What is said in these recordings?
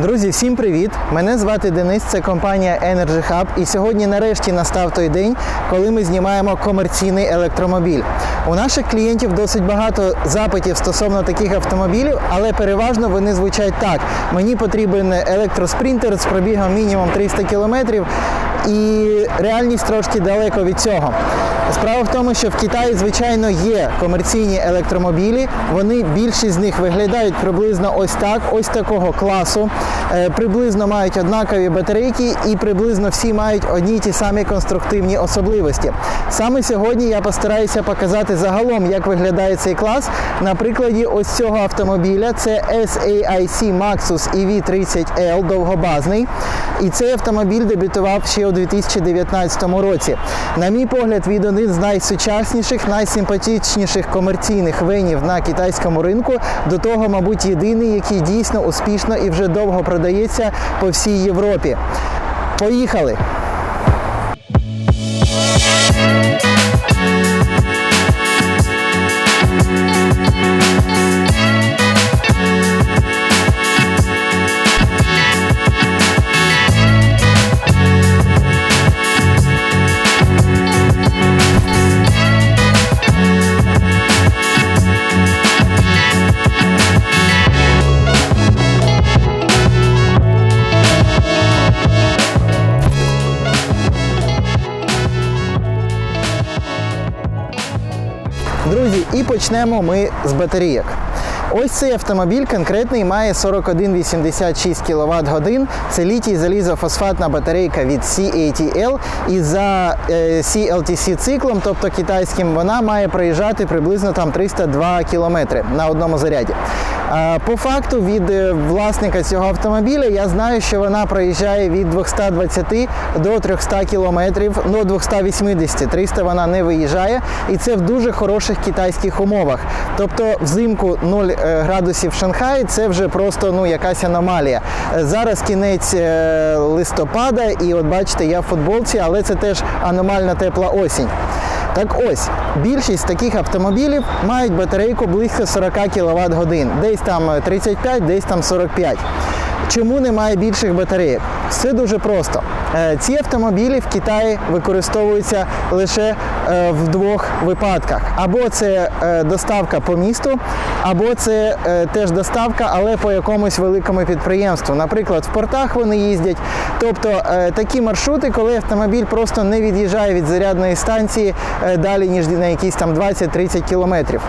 Друзі, всім привіт! Мене звати Денис, це компанія Energy Hub. І сьогодні нарешті настав той день, коли ми знімаємо комерційний електромобіль. У наших клієнтів досить багато запитів стосовно таких автомобілів, але переважно вони звучать так: мені потрібен електроспринтер з пробігом мінімум 300 кілометрів. І реальність трошки далеко від цього. Справа в тому, що в Китаї, звичайно, є комерційні електромобілі. Вони більшість з них виглядають приблизно ось так, ось такого класу. Е, Приблизно мають однакові батарейки і приблизно всі мають одні й ті самі конструктивні особливості. Саме сьогодні я постараюся показати загалом, як виглядає цей клас на прикладі ось цього автомобіля. Це SAIC Maxus EV30L довгобазний. І цей автомобіль дебютував ще у 2019 році. На мій погляд, він один з найсучасніших, найсимпатичніших комерційних винів на китайському ринку. До того, мабуть, єдиний, який дійсно успішно і вже довго продається по всій Європі. Поїхали! Почнемо ми з батарійок. Ось цей автомобіль конкретний має 4186 кВт годин. Це літій залізофосфатна батарейка від CATL. І за е, CLTC циклом, тобто китайським, вона має проїжджати приблизно там 302 км на одному заряді. По факту від е, власника цього автомобіля я знаю, що вона проїжджає від 220 до 300 кілометрів, ну 280, 300 вона не виїжджає, і це в дуже хороших китайських умовах. Тобто взимку 0 е, градусів в Шанхаї це вже просто ну якась аномалія. Е, Зараз кінець е, листопада, і от бачите, я в футболці, але це теж аномально тепла осінь. Так ось, більшість таких автомобілів мають батарейку близько 40 кВт годин, десь там 35, десь там 45. Чому немає більших батарейок? Все дуже просто. Е, Ці автомобілі в Китаї використовуються лише е, в двох випадках: або це е, доставка по місту, або це теж доставка, але по якомусь великому підприємству. Наприклад, в портах вони їздять. Тобто такі маршрути, коли автомобіль просто не від'їжджає від зарядної станції далі, ніж на якісь там 20-30 кілометрів.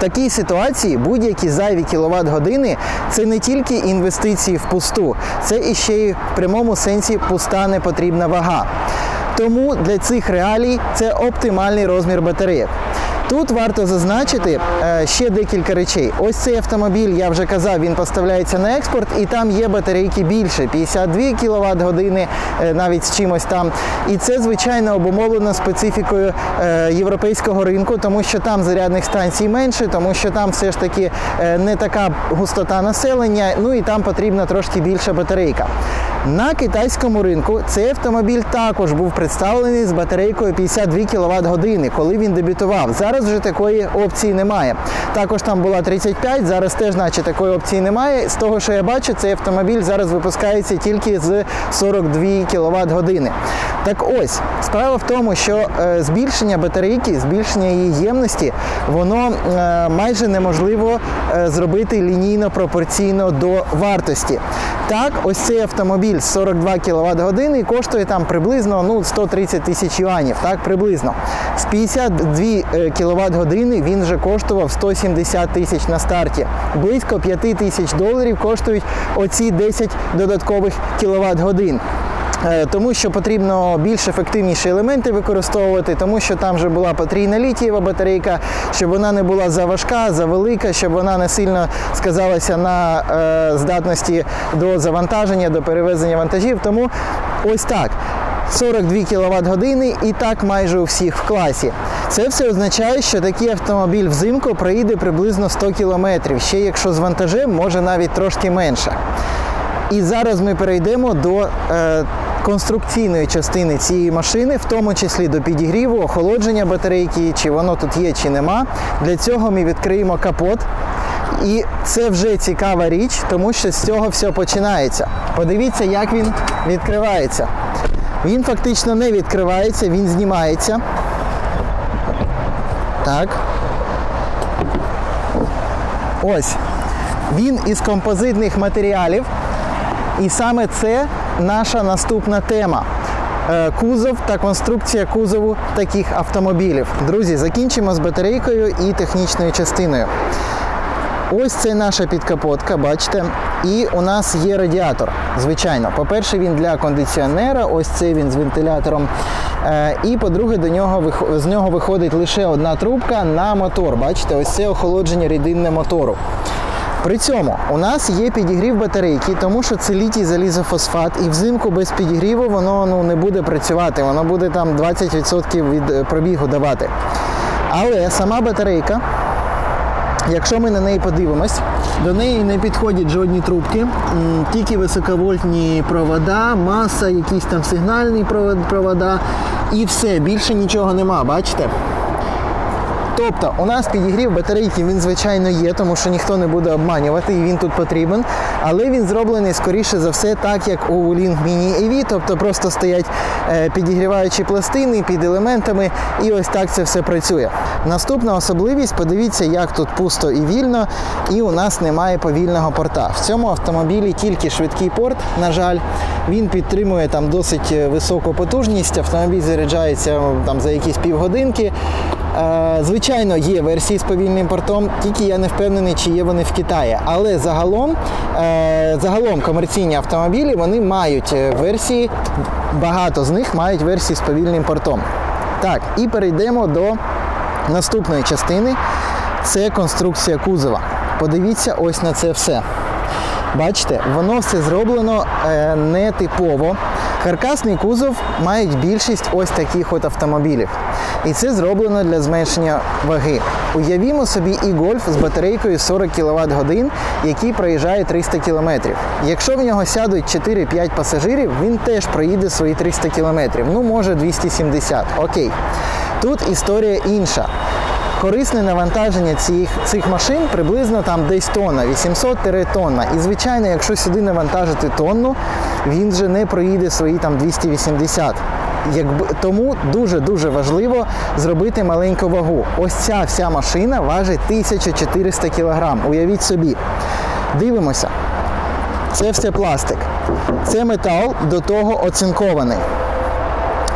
Такій ситуації будь-які зайві кіловат години це не тільки інвестиції в пусту, це і ще й в прямому сенсі пуста непотрібна вага. Тому для цих реалій це оптимальний розмір батареїк. Тут варто зазначити е, ще декілька речей. Ось цей автомобіль, я вже казав, він поставляється на експорт, і там є батарейки більше 52 кВт години, навіть з чимось там. І це звичайно обумовлено специфікою е, європейського ринку, тому що там зарядних станцій менше, тому що там все ж таки е, не така густота населення, ну і там потрібна трошки більша батарейка. На китайському ринку цей автомобіль також був представлений з батарейкою 52 кВт години, коли він дебютував. Зараз вже такої опції немає. Також там була 35, зараз теж, наче такої опції немає. З того, що я бачу, цей автомобіль зараз випускається тільки з 42 кВт години. Так ось, справа в тому, що е, збільшення батарейки, збільшення її ємності, воно е, майже неможливо е, зробити лінійно пропорційно до вартості. Так, ось цей автомобіль з 42 кВт години коштує там приблизно ну, 130 тисяч юанів, так, приблизно. З 52 кВт години він вже коштував 170 тисяч на старті. Близько 5 тисяч доларів коштують оці 10 додаткових кВт годин. Е, Тому що потрібно більш ефективніші елементи використовувати, тому що там вже була потрійна літієва батарейка, щоб вона не була за важка, за велика, щоб вона не сильно сказалася на е, здатності до завантаження, до перевезення вантажів. Тому ось так. 42 кВт години і так майже у всіх в класі. Це все означає, що такий автомобіль взимку проїде приблизно 100 км. Ще якщо з вантажем, може навіть трошки менше. І зараз ми перейдемо до е, конструкційної частини цієї машини, в тому числі до підігріву, охолодження батарейки, чи воно тут є, чи нема. Для цього ми відкриємо капот І це вже цікава річ, тому що з цього все починається. Подивіться, як він відкривається. Він фактично не відкривається, він знімається. Так. Ось. Він із композитних матеріалів. І саме це наша наступна тема. Е, Кузов та конструкція кузову таких автомобілів. Друзі, закінчимо з батарейкою і технічною частиною. Ось це наша підкапотка, бачите. І у нас є радіатор. Звичайно, по-перше, він для кондиціонера, ось це він з вентилятором. Е, І по-друге, до нього з нього виходить лише одна трубка на мотор. Бачите, ось це охолодження рідинне мотору. При цьому у нас є підігрів батарейки, тому що це літій залізофосфат, і взимку без підігріву воно ну, не буде працювати, воно буде там 20% від е, пробігу давати. Але сама батарейка, якщо ми на неї подивимось, до неї не підходять жодні трубки, тільки високовольтні провода, маса, якісь там сигнальні провода і все, більше нічого нема, бачите? Тобто у нас підігрів батарейки він звичайно є, тому що ніхто не буде обманювати, і він тут потрібен. Але він зроблений скоріше за все так, як у Link Mini EV, тобто просто стоять е, підігріваючі пластини під елементами, і ось так це все працює. Наступна особливість, подивіться, як тут пусто і вільно, і у нас немає повільного порта. В цьому автомобілі тільки швидкий порт, на жаль, він підтримує там досить е, високу потужність. Автомобіль заряджається там за якісь півгодинки. Е, Звичайно, є версії з повільним портом, тільки я не впевнений, чи є вони в Китаї. Але загалом, е, загалом комерційні автомобілі вони мають е, версії, багато з них мають версії з повільним портом. Так, і перейдемо до наступної частини. Це конструкція кузова. Подивіться ось на це все. Бачите, воно все зроблено е, нетипово. Каркасний кузов мають більшість ось таких от автомобілів. І це зроблено для зменшення ваги. Уявімо собі і гольф з батарейкою 40 кВт годин, який проїжджає 300 км. Якщо в нього сядуть 4-5 пасажирів, він теж проїде свої 300 км. Ну, може 270. Окей. Тут історія інша. Корисне навантаження цих, цих машин приблизно там десь тонна, 800 тонна. І звичайно, якщо сюди навантажити тонну, він вже не проїде свої там 280. Якби тому дуже дуже важливо зробити маленьку вагу. Ось ця вся машина важить 1400 кг. Уявіть собі. Дивимося. Це все пластик. Це метал до того оцинкований.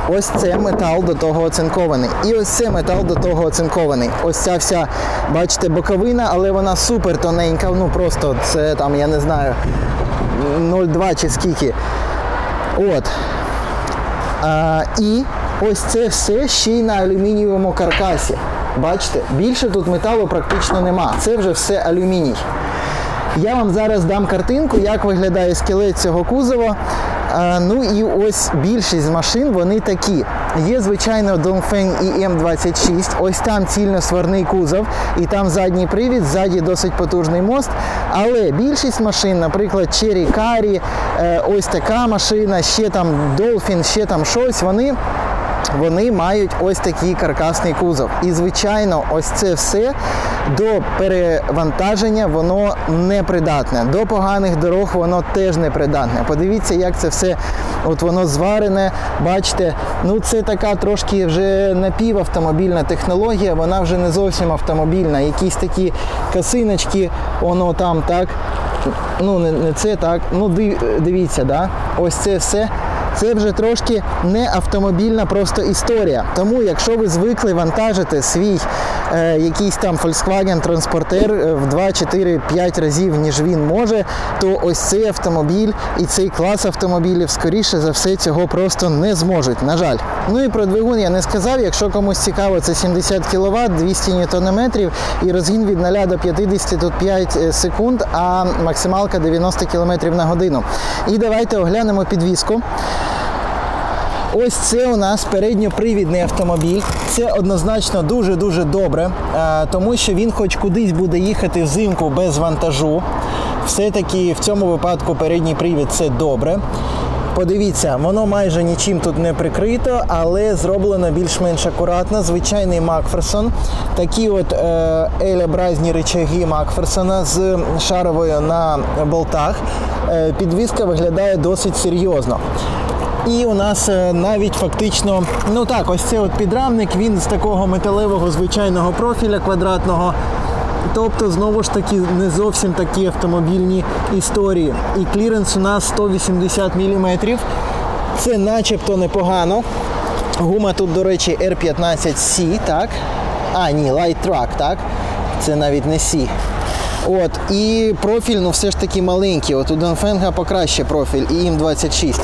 Ось це метал до того оцинкований. І ось це метал до того оцинкований. Ось ця вся, бачите, боковина, але вона супер тоненька. Ну просто це там, я не знаю, 0,2 чи скільки. От. А, і ось це все ще й на алюмінієвому каркасі. Бачите, більше тут металу практично нема. Це вже все алюміній. Я вам зараз дам картинку, як виглядає скелет цього кузова. А, ну і ось більшість машин вони такі. Є, звичайно, Dongfeng EM26, ось там цільно-сварний кузов, і там задній привід, ззаді досить потужний мост. Але більшість машин, наприклад, Cherry Carry, е, ось така машина, ще там Dolphin, ще там щось, вони вони мають ось такий каркасний кузов. І, звичайно, ось це все до перевантаження воно не придатне. До поганих дорог воно теж не придатне. Подивіться, як це все от воно зварене. Бачите, ну це така трошки вже напівавтомобільна технологія, вона вже не зовсім автомобільна. Якісь такі косиночки, воно там так. Ну, не, це так. Ну, див- дивіться, да? ось це все це вже трошки не автомобільна просто історія. Тому, якщо ви звикли вантажити свій е, якийсь там Volkswagen транспортер е, в 2, 4, 5 разів, ніж він може, то ось цей автомобіль і цей клас автомобілів, скоріше за все, цього просто не зможуть. На жаль. Ну і про двигун я не сказав. Якщо комусь цікаво, це 70 кВт, 200 Нм і розгін від 0 до 50 тут 5 секунд, а максималка 90 км на годину. І давайте оглянемо підвіску. Ось це у нас передньопривідний автомобіль. Це однозначно дуже-дуже добре, е, тому що він хоч кудись буде їхати взимку без вантажу. Все-таки в цьому випадку передній привід це добре. Подивіться, воно майже нічим тут не прикрито, але зроблено більш-менш акуратно. Звичайний Макферсон. Такі от е, елябразні речаги Макферсона з шаровою на болтах. Е, підвіска виглядає досить серйозно. І у нас е, навіть фактично, ну так, ось цей от підрамник, він з такого металевого звичайного профіля квадратного. Тобто, знову ж таки, не зовсім такі автомобільні історії. І кліренс у нас 180 мм. Це начебто непогано. Гума тут, до речі, R15C, так? А, ні, Light Track, так? Це навіть не C. От, і профіль, ну все ж таки маленький. От у Донфенга покраще профіль, і їм 26.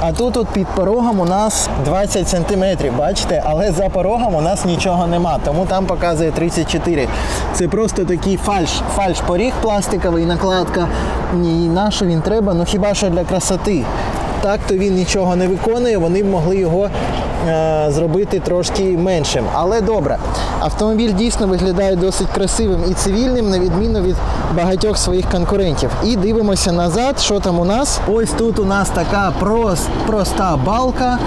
А тут от під порогом у нас 20 сантиметрів, бачите? Але за порогом у нас нічого нема, тому там показує 34. Це просто такий фальш, фальш поріг пластиковий, накладка. І на що він треба? Ну хіба що для красоти. Так то він нічого не виконує, вони б могли його зробити трошки меншим. Але добре, автомобіль дійсно виглядає досить красивим і цивільним, на відміну від багатьох своїх конкурентів. І дивимося назад, що там у нас. Ось тут у нас така прос- проста балка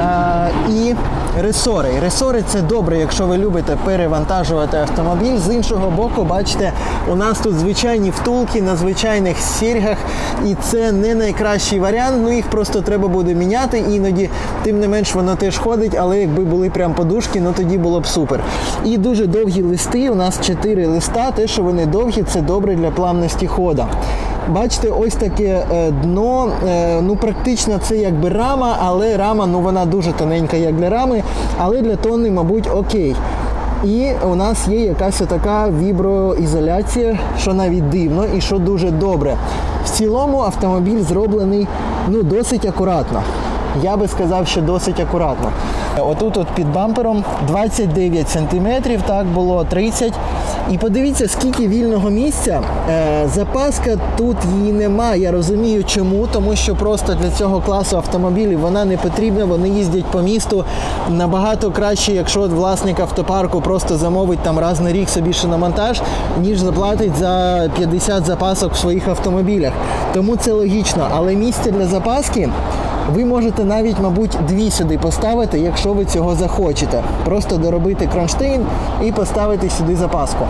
е, і ресори. Ресори це добре, якщо ви любите перевантажувати автомобіль. З іншого боку, бачите, у нас тут звичайні втулки на звичайних сіргах, і це не найкращий варіант. Ну їх просто треба буде міняти іноді. Тим не менш, воно теж ходить, але якби були прям подушки, ну тоді було б супер. І дуже довгі листи. У нас 4 листа. Те, що вони довгі, це добре для плавності хода. Бачите, ось таке е, дно. е, Ну, практично це якби рама, але рама ну вона дуже тоненька, як для рами, але для тонни, мабуть, окей. І у нас є якась така віброізоляція, що навіть дивно і що дуже добре. В цілому автомобіль зроблений ну, досить акуратно. Я би сказав, що досить акуратно. Отут от під бампером 29 см, так було 30 І подивіться, скільки вільного місця. Е, запаска тут її нема. Я розумію чому, тому що просто для цього класу автомобілів вона не потрібна. Вони їздять по місту набагато краще, якщо власник автопарку просто замовить там раз на рік собі шиномонтаж, ніж заплатить за 50 запасок в своїх автомобілях. Тому це логічно. Але місце для запаски ви можете навіть, мабуть, дві сюди поставити, якщо ви цього захочете. Просто доробити кронштейн і поставити сюди запаску.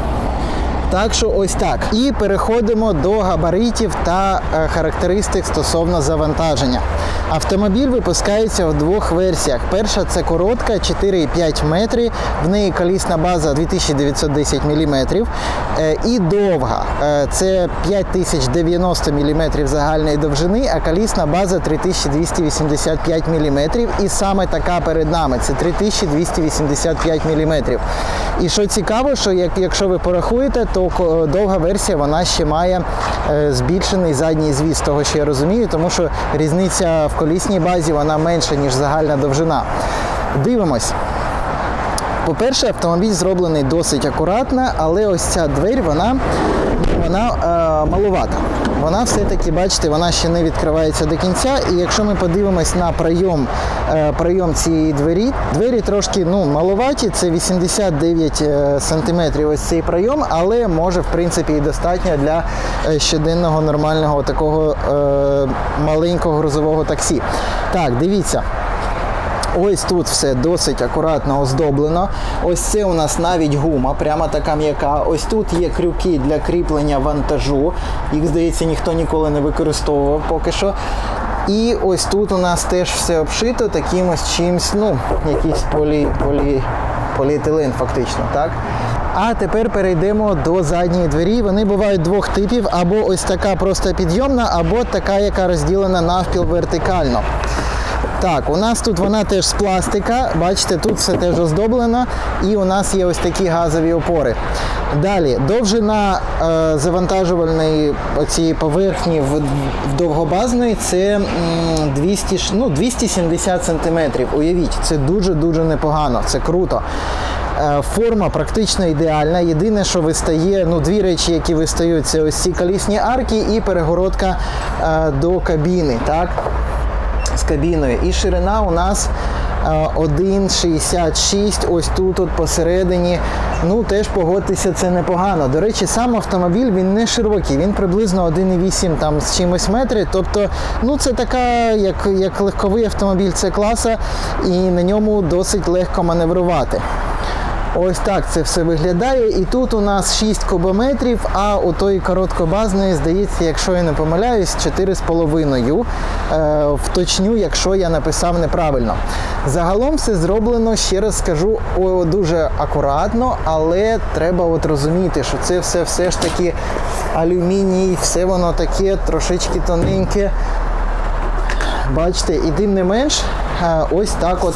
Так що ось так. І переходимо до габаритів та е, характеристик стосовно завантаження. Автомобіль випускається в двох версіях. Перша це коротка 4,5 метри, в неї колісна база 2910 мм. І довга е, це 5090 мм загальної довжини, а колісна база 3285 мм. І саме така перед нами це 3285 мм. І що цікаво, що як, якщо ви порахуєте, то довга версія вона ще має е, збільшений задній звіс, того що я розумію, тому що різниця в колісній базі вона менша, ніж загальна довжина. Дивимось. По-перше, автомобіль зроблений досить акуратно, але ось ця двері, вона, вона е, малувата. Вона все-таки, бачите, вона ще не відкривається до кінця. І якщо ми подивимось на прийом, е, прийом цієї двері, двері трошки ну, малуваті, це 89 е, сантиметрів ось цей прийом, але може в принципі і достатньо для е, щоденного нормального такого е, маленького грузового таксі. Так, дивіться. Ось тут все досить акуратно оздоблено. Ось це у нас навіть гума, прямо така м'яка. Ось тут є крюки для кріплення вантажу. Їх, здається, ніхто ніколи не використовував поки що. І ось тут у нас теж все обшито таким ось чимсь, ну, якийсь полі, полі, поліетилен фактично, так? А тепер перейдемо до задньої двері. Вони бувають двох типів: або ось така просто підйомна, або така, яка розділена навпіл вертикально. Так, у нас тут вона теж з пластика. Бачите, тут все теж оздоблено. І у нас є ось такі газові опори. Далі, довжина е, завантажувальної цієї поверхні в, в довгобазної це м, 200, ну, 270 сантиметрів. Уявіть, це дуже-дуже непогано, це круто. Е, Форма практично ідеальна. Єдине, що вистає, ну дві речі, які вистають, це ось ці колісні арки і перегородка е, до кабіни. Так? З кабіною. І ширина у нас е, 1,66, ось тут, от посередині. Ну, теж погодьтеся, це непогано. До речі, сам автомобіль він не широкий, він приблизно 1,8 там з чимось метри. Тобто, ну це така, як, як легковий автомобіль це класа, і на ньому досить легко маневрувати. Ось так це все виглядає. І тут у нас 6 кубометрів, а у тої короткобазної, здається, якщо я не помиляюсь, 4,5. Е, вточню, якщо я написав неправильно. Загалом все зроблено, ще раз скажу, о, дуже акуратно, але треба от розуміти, що це все все ж таки алюміній, все воно таке трошечки тоненьке. Бачите, і тим не менш, е, ось так от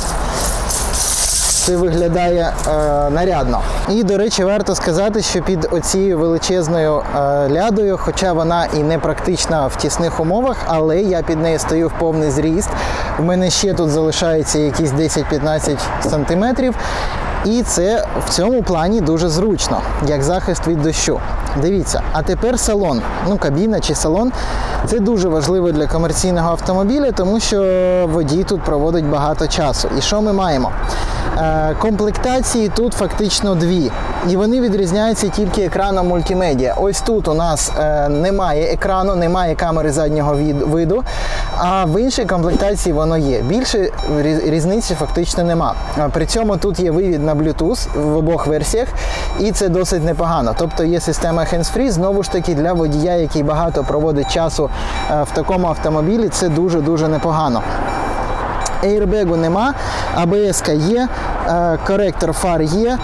це виглядає е, нарядно. І, до речі, варто сказати, що під оцією величезною е, лядою, хоча вона і не практична в тісних умовах, але я під нею стою в повний зріст. У мене ще тут залишається якісь 10-15 сантиметрів. І це в цьому плані дуже зручно, як захист від дощу. Дивіться, а тепер салон, ну кабіна чи салон. Це дуже важливо для комерційного автомобіля, тому що водій тут проводить багато часу. І що ми маємо? Е, комплектації тут фактично дві, і вони відрізняються тільки екраном мультимедіа. Ось тут у нас е, немає екрану, немає камери заднього виду, а в іншій комплектації воно є. Більше різниці фактично нема. При цьому тут є вивід на Bluetooth в обох версіях, і це досить непогано. Тобто є система hands-free, знову ж таки, для водія, який багато проводить часу е, в такому автомобілі, це дуже-дуже непогано. Ейрбегу нема, АБС є, е, коректор фар є.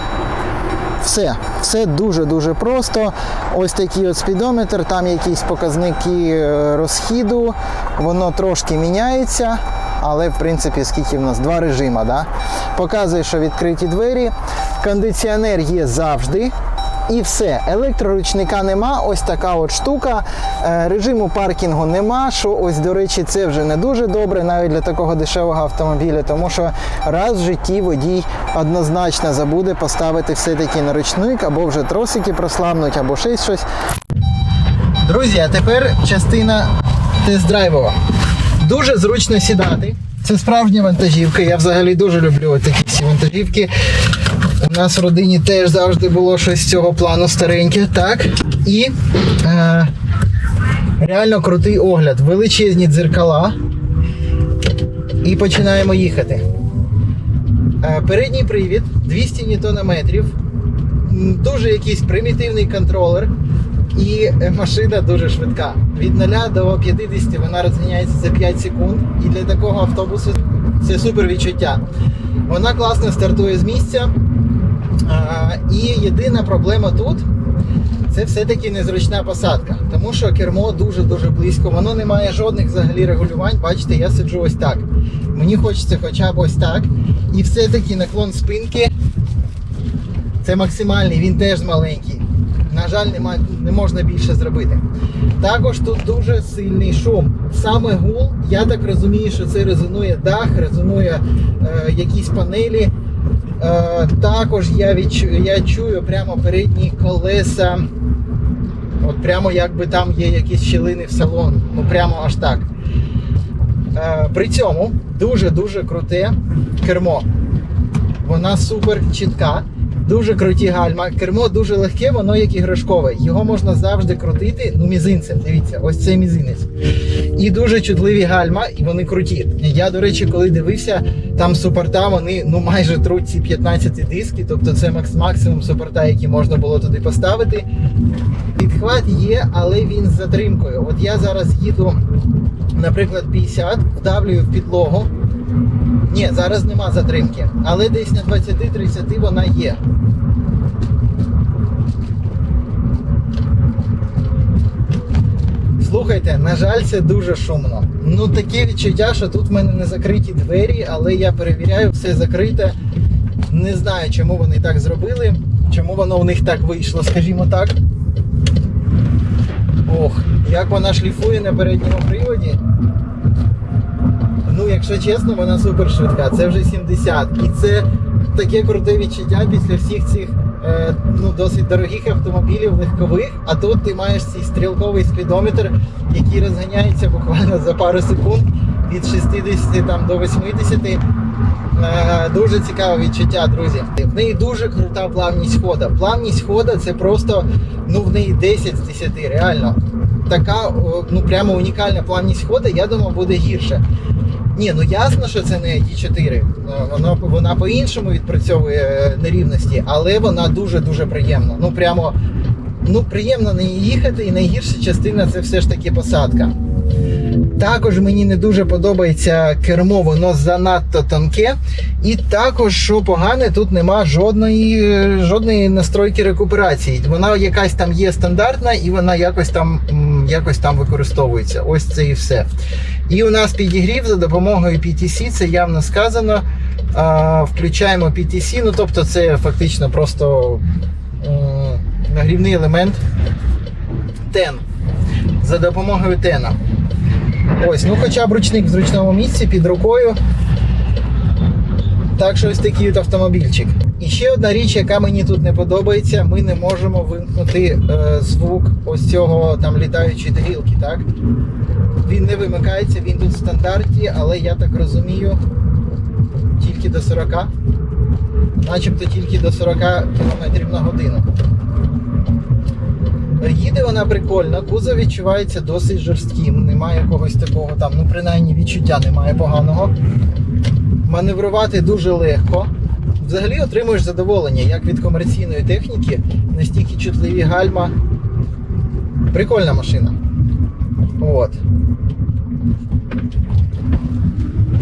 Все, все дуже-дуже просто. Ось такий от спідометр, там якісь показники е, розхіду, воно трошки міняється, але в принципі скільки в нас два режима. Да? Показує, що відкриті двері, кондиціонер є завжди. І все, електроручника нема, ось така от штука. Е, Режиму паркінгу нема. Що ось, до речі, це вже не дуже добре, навіть для такого дешевого автомобіля, тому що раз в житті водій однозначно забуде поставити все-таки на ручник, або вже тросики прослабнуть, або ще щось. Друзі, а тепер частина тест-драйвова. Дуже зручно сідати. Це справжня вантажівка. Я взагалі дуже люблю такі всі вантажівки. У нас в родині теж завжди було щось з цього плану стареньке. Так. І е, реально крутий огляд. Величезні дзеркала. І починаємо їхати. Е, передній привід 200 Нм. Дуже якийсь примітивний контролер. І е, машина дуже швидка. Від 0 до 50 вона розганяється за 5 секунд. І для такого автобусу це супер відчуття. Вона класно стартує з місця. І єдина проблема тут це все-таки незручна посадка, тому що кермо дуже-дуже близько, воно не має жодних взагалі регулювань. Бачите, я сиджу ось так. Мені хочеться хоча б ось так. І все-таки наклон спинки це максимальний, він теж маленький. На жаль, нема, не можна більше зробити. Також тут дуже сильний шум. Саме гул, я так розумію, що це резонує дах, резонує е, якісь панелі. Е, також я, відчу, я чую прямо передні колеса. От прямо якби там є якісь щілини в салон. Ну прямо аж так. Е, при цьому дуже-дуже круте кермо. Вона супер чітка, дуже круті гальма. Кермо дуже легке, воно як іграшкове. Його можна завжди крутити, ну мізинцем. Дивіться, ось цей мізинець. І дуже чутливі гальма, і вони круті. Я, до речі, коли дивився, там супорта, вони ну майже труть ці 15 диски, тобто це макс- максимум супорта, які можна було туди поставити. Підхват є, але він з затримкою. От я зараз їду, наприклад, 50, вдавлюю в підлогу. Ні, зараз нема затримки, але десь на 20-30 вона є. Слухайте, на жаль, це дуже шумно. Ну таке відчуття, що тут в мене не закриті двері, але я перевіряю, все закрите. Не знаю, чому вони так зробили, чому воно у них так вийшло, скажімо так. Ох, як вона шліфує на передньому приводі. Ну, якщо чесно, вона супер швидка. Це вже 70. І це таке круте відчуття після всіх цих е, ну, досить дорогих автомобілів, легкових. А тут ти маєш цей стрілковий спідометр, який розганяється буквально за пару секунд. від 60 там, до 80. Е, Дуже цікаве відчуття, друзі. В неї дуже крута плавність хода. Плавність хода це просто ну в неї 10 з 10, реально. Така ну прямо унікальна плавність хода, я думав, буде гірше. Ні, ну ясно, що це не D4. Е, Воно вона по-іншому відпрацьовує е, нерівності, але вона дуже-дуже приємна. Ну прямо ну приємно ній їхати, і найгірша частина це все ж таки посадка. Також мені не дуже подобається кермо, воно занадто тонке. І також, що погане, тут нема жодної, жодної настройки рекуперації. Вона якась там є стандартна і вона якось там, якось там використовується. Ось це і все. І у нас підігрів за допомогою PTC, це явно сказано. Включаємо PTC, ну тобто це фактично просто нагрівний елемент TEN. За допомогою тена. Ось, ну хоча б ручник в зручному місці під рукою. Так що ось такий от автомобільчик. І ще одна річ, яка мені тут не подобається, ми не можемо вимкнути е, звук ось цього там літаючої тарілки, так? Він не вимикається, він тут в стандарті, але я так розумію, тільки до 40. Начебто тільки до 40 км на годину. Їде вона прикольно, кузов відчувається досить жорстким, немає якогось такого там, ну принаймні відчуття немає поганого. Маневрувати дуже легко. Взагалі отримуєш задоволення як від комерційної техніки, настільки чутливі гальма. Прикольна машина. От.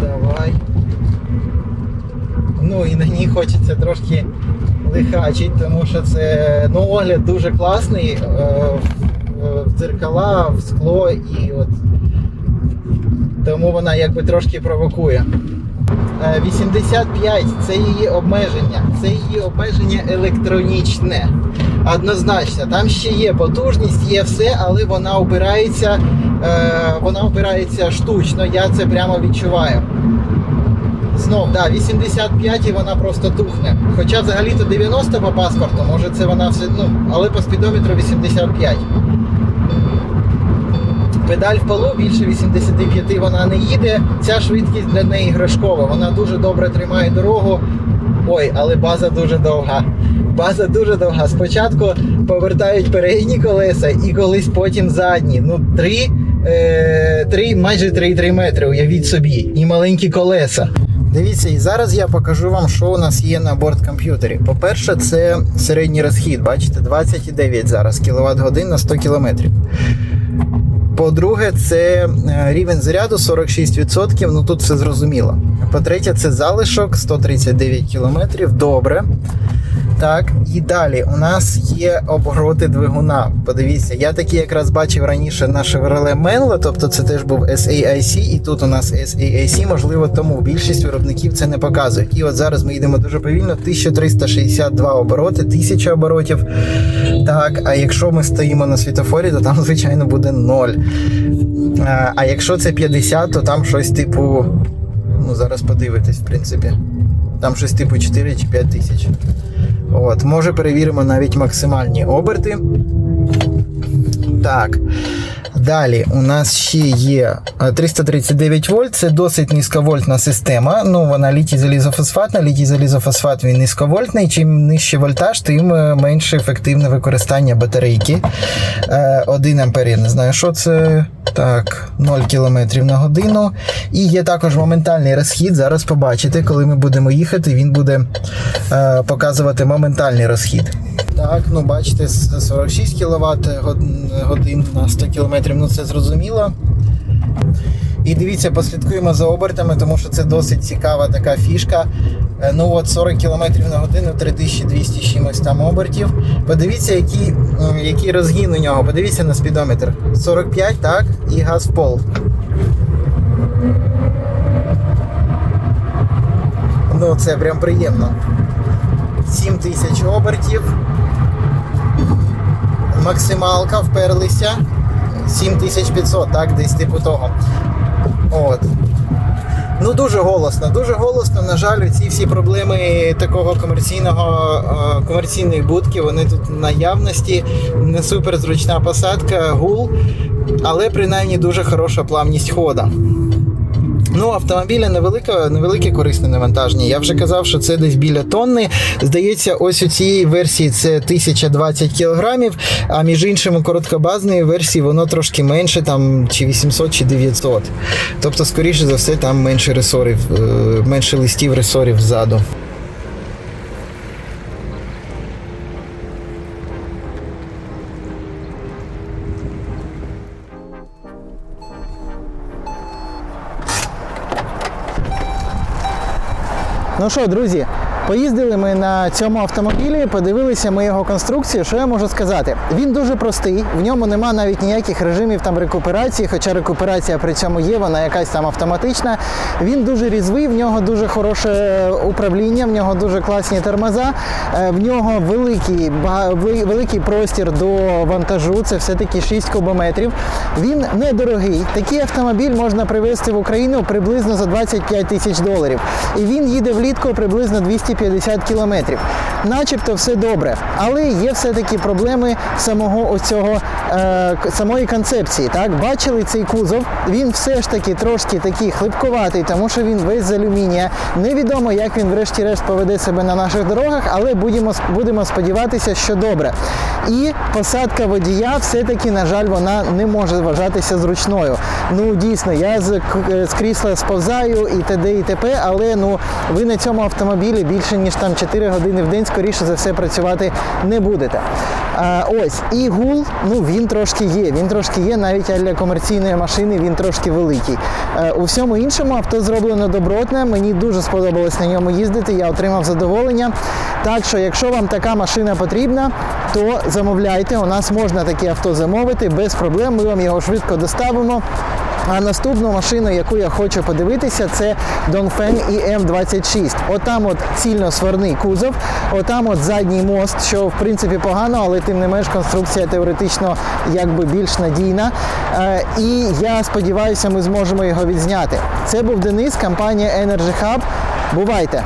Давай. Ну і на ній хочеться трошки лихачить, тому що це ну, огляд дуже класний. е, в- дзеркала, в скло і от тому вона якби трошки провокує. Е, 85 це її обмеження. Це її обмеження електронічне. Однозначно, там ще є потужність, є все, але вона обирається, е, вона обирається штучно. Я це прямо відчуваю. Знов, да, 85 і вона просто тухне. Хоча взагалі-то 90 по паспорту, може це вона все, ну, але по спідометру 85. Педаль в полу більше 85 вона не їде. Ця швидкість для неї іграшкова. Вона дуже добре тримає дорогу. Ой, але база дуже довга. База дуже довга. Спочатку повертають передні колеса і колись потім задні. Ну, 3, е, 3 майже 3,3 метри, уявіть собі, і маленькі колеса. Дивіться, і зараз я покажу вам, що у нас є на борт-комп'ютері. По-перше, це середній розхід, бачите, 29 зараз кВт годин на 100 км. По-друге, це е, рівень заряду 46%, ну тут все зрозуміло. По-третє, це залишок 139 км, добре. Так, і далі у нас є обороти двигуна. Подивіться, я такі якраз бачив раніше на Chevrolet Menlo, тобто це теж був SAIC, і тут у нас SAIC, можливо, тому більшість виробників це не показують. І от зараз ми йдемо дуже повільно, 1362 обороти, 1000 оборотів. Так, а якщо ми стоїмо на світофорі, то там, звичайно, буде 0. А, якщо це 50, то там щось типу. Ну, зараз подивитесь, в принципі. Там щось типу 4 чи 5 тисяч. От, може перевіримо навіть максимальні оберти. Так. Далі у нас ще є е, 339 вольт, це досить низьковольтна система. Ну, вона літій залізофосфатна, літій залізофосфат він низьковольтний. Чим нижче вольтаж, тим е, менше ефективне використання батарейки. Е, 1 ампер, я не знаю, що це. Так, 0 км на годину. І є також моментальний розхід. Зараз побачите, коли ми будемо їхати, він буде е, показувати моментальний розхід. Так, ну бачите, 46 кВт годин на 100 км, ну це зрозуміло. І дивіться, послідкуємо за обертами, тому що це досить цікава така фішка. Е, Ну от 40 км на годину, 3200 чимось там обертів. Подивіться, який, який розгін у нього. Подивіться на спідометр. 45, так, і газ в пол. Ну, це прям приємно. 7000 обертів. Максималка вперлися. 7500, так, десь типу того. От. Ну, дуже голосно, дуже голосно. На жаль, ці всі проблеми такого комерційного е, комерційної будки, вони тут в наявності. Не супер зручна посадка, гул, але принаймні дуже хороша плавність хода. Ну, автомобілі невелика, невеликі корисне навантаження. Я вже казав, що це десь біля тонни. Здається, ось у цієї версії це 1020 кілограмів, а між іншим у короткобазної версії воно трошки менше, там чи 800, чи 900. Тобто, скоріше за все, там менше ресорів, е, менше листів ресорів ззаду. Ну що, друзі, поїздили ми на цьому автомобілі, подивилися ми його конструкцію. Що я можу сказати? Він дуже простий, в ньому нема навіть ніяких режимів там рекуперації, хоча рекуперація при цьому є, вона якась там автоматична. Він дуже різвий, в нього дуже хороше управління, в нього дуже класні тормоза, е, в нього великий, великий простір до вантажу, це все-таки 6 кубометрів. Він недорогий. Такий автомобіль можна привезти в Україну приблизно за 25 тисяч доларів. І він їде влітку приблизно 250 кілометрів. Начебто все добре, але є все-таки проблеми самого оцього е, самої концепції. Так, бачили цей кузов, він все ж таки трошки такий хлипкуватий, тому що він весь з алюмінія. Невідомо, як він врешті-решт поведе себе на наших дорогах, але будемо, будемо сподіватися, що добре. І посадка водія все-таки, на жаль, вона не може вважатися зручною. Ну дійсно, я з, з крісла сповзаю і т.д. і т.п., але ну ви на цьому автомобілі більше ніж там 4 години в день, скоріше за все, працювати не будете. А, ось і гул, ну він трошки є. Він трошки є, навіть для комерційної машини він трошки великий. Е, у всьому іншому авто зроблено добротне. Мені дуже сподобалось на ньому їздити. Я отримав задоволення. Так що, якщо вам така машина потрібна, то замовляйте. У нас можна таке авто замовити без проблем. Ми вам його швидко доставимо. А наступну машину, яку я хочу подивитися, це Dongfeng EM26. Отам от цільно-сварний кузов, отам от задній мост, що в принципі погано, але тим не менш конструкція теоретично якби більш надійна. Е, і я сподіваюся, ми зможемо його відзняти. Це був Денис, компанія Energy Hub. Бувайте!